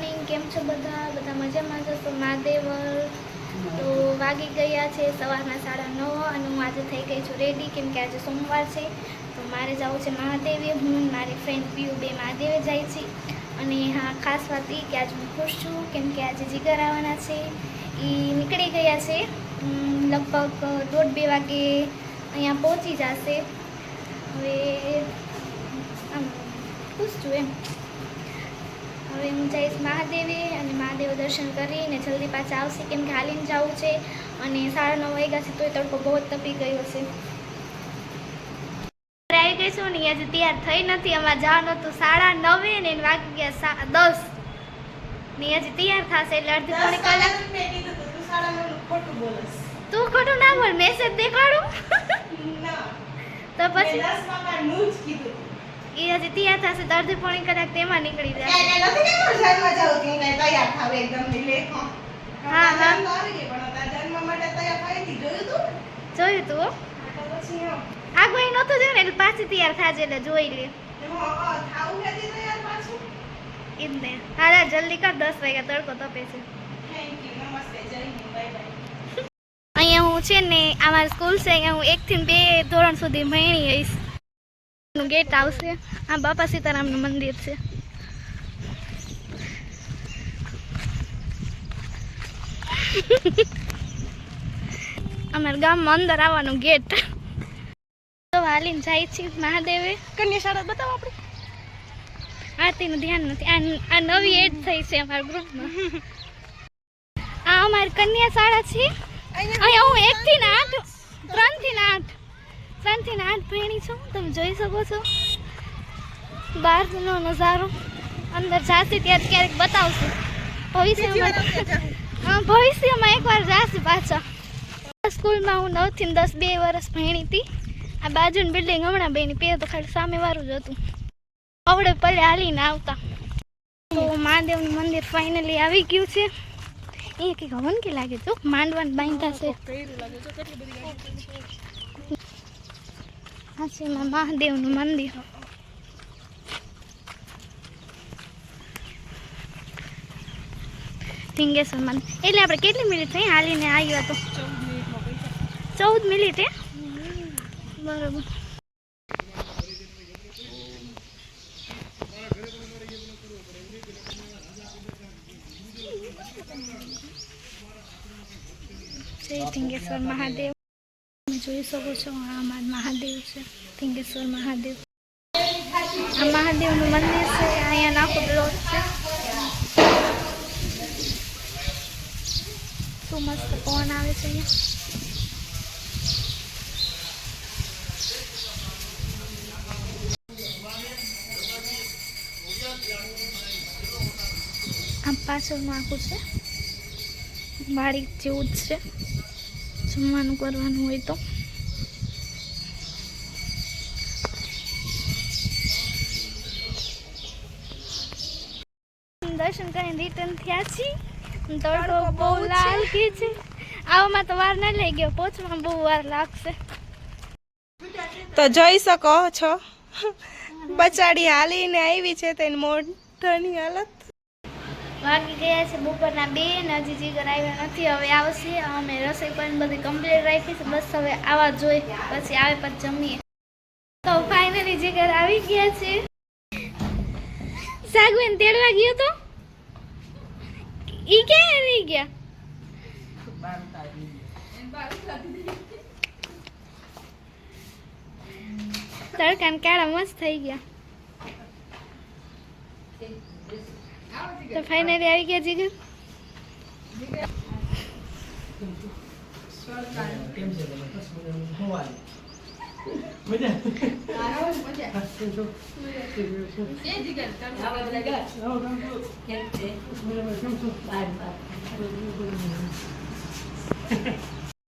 Morning કેમ છો બધા? બધા મજામાં તો મહાદેવ તો વાગી ગયા છે સવારના સાડા નવ અને હું આજે થઈ ગઈ છું રેડી કેમ કે આજે સોમવાર છે. તો મારે જવું છે મહાદેવે હું મારી ફ્રેન્ડ પીયુ બે મહાદેવે જાય છે. અને હા, ખાસ વાત એ કે આજે હું ખુશ છું, કેમ કે આજે જીગર આવવાના છે. એ નીકળી ગયા છે. લગભગ દોઢ બે વાગે અહીંયા પહોંચી જશે. હવે આમ, ખુશ છું એમ. હવે હું જઈશ મહાદેવે અને મહાદેવ દર્શન કરીને જલ્દી પાછા આવશે કેમ કે હાલીને જવું છે અને સાડા નવ વાગ્યા છે તોય તડકો બહુ જ તપી ગયો છે. આવી ગઈ છું ને આજે તૈયાર થઈ નથી અમારે જવાનું હતું સાડા નવે ને વાગી ગયા દસ. ને હજી તૈયાર થશે એટલે અડધી પોણી કલાક તું ખોટું ના બોલ મેસેજ દેખાડું? તો પછી એ હજી ત્યાં થશે તો અડધી પોણી કલાક તેમાં નીકળી જશે હા, હા. જોયું તું? હો? આ કોઈ નહોતું જોયું ને એટલે પાછી તૈયાર થાજે એટલે જોઈ લે. ઈ જ ને. હારા જલ્દી કર દસ વાગ્યા તડકો તપે છે. અહીંયા હું છે ને અમારી સ્કૂલ છે અહીંયા હું એકથી બે ધોરણ સુધી ભણી હઈશ નું ગેટ આવશે. આ બાપા સીતારામનું મંદિર છે. અમારા ગામમાં અંદર આવવાનું ગેટ. તો હાલીને જાય છે મહાદેવે. કન્યા શાળા બતાવો આપણે. આરતીનું ધ્યાન નથી. આ નવી એડ થઈ છે અમારા ગ્રુપમાં. આ અમારી કન્યા શાળા છે. અહીંયા હું એક થી ને થી ને આઠ ભણી છું? તમે જોઈ શકો છો? બહારનો નજારો. અંદર જાશે ત્યારે ક્યારેક બતાવશું. ભવિષ્યમાં હા ભવિષ્યમાં એકવાર જાશે પાછા. સ્કૂલમાં હું નવથી દસ બે વર્ષ ભણી હતી. આ બાજુની બિલ્ડિંગ હમણાં બેની. પે તો ખાલી સામે વાળું જ હતું. આવડે પડે હાલીને આવતા. તો મહાદેવનું મંદિર ફાઇનલી આવી ગયું છે. એ કંઈક હવન કે લાગે તો માંડવાન બાંધતા છે? આ છે એમાં મહાદેવનું મંદિર ઢીંગેશ્વર મંદિર એટલે આપણે કેટલી મિનિટ થઈ હાલીને આવ્યા તો ચૌદ મિનિટ હે બરોબર જય ઢીંગેશ્વર મહાદેવ તમે જોઈ શકો છો. આ અમારું મહાદેવ છે. ઢીંગેશ્વર મહાદેવ. આ મહાદેવનું મંદિર છે. અહીંયા નાખો બ્લોક છે. શું મસ્ત પવન આવે છે અહીંયા. આમ પાછળનું આખું છે. વાડી જેવું જ છે. જમવાનું કરવાનું હોય તો. દર્શન કરીને રિટર્ન થયા છીએ. તડકો બહુ લાલ કે છે. આવવામાં તો વાર ના લઈ ગયો પહોંચવામાં બહુ વાર લાગશે. તો જોઈ શકો છો. બચાડી હાલીને આવી છે તેની મોઢાની હાલત. વાગી ગયા છે બપોરના બે ને હજી જીગર આવ્યા નથી. હવે આવશે. અમે રસોઈ પણ બધી કમ્પ્લીટ રાખી છે. બસ હવે આવા જોઈ પછી આવે પછી જમીએ. તો ફાઇનલી જીગર આવી ગયા છે. સાગવેન તેડવા ગયો તો? ઈ ક્યાં રહી ગયા? તડકાન કાળા મસ્ત થઈ ગયા. તો ફાઇનલી આવી ગયા જીગર?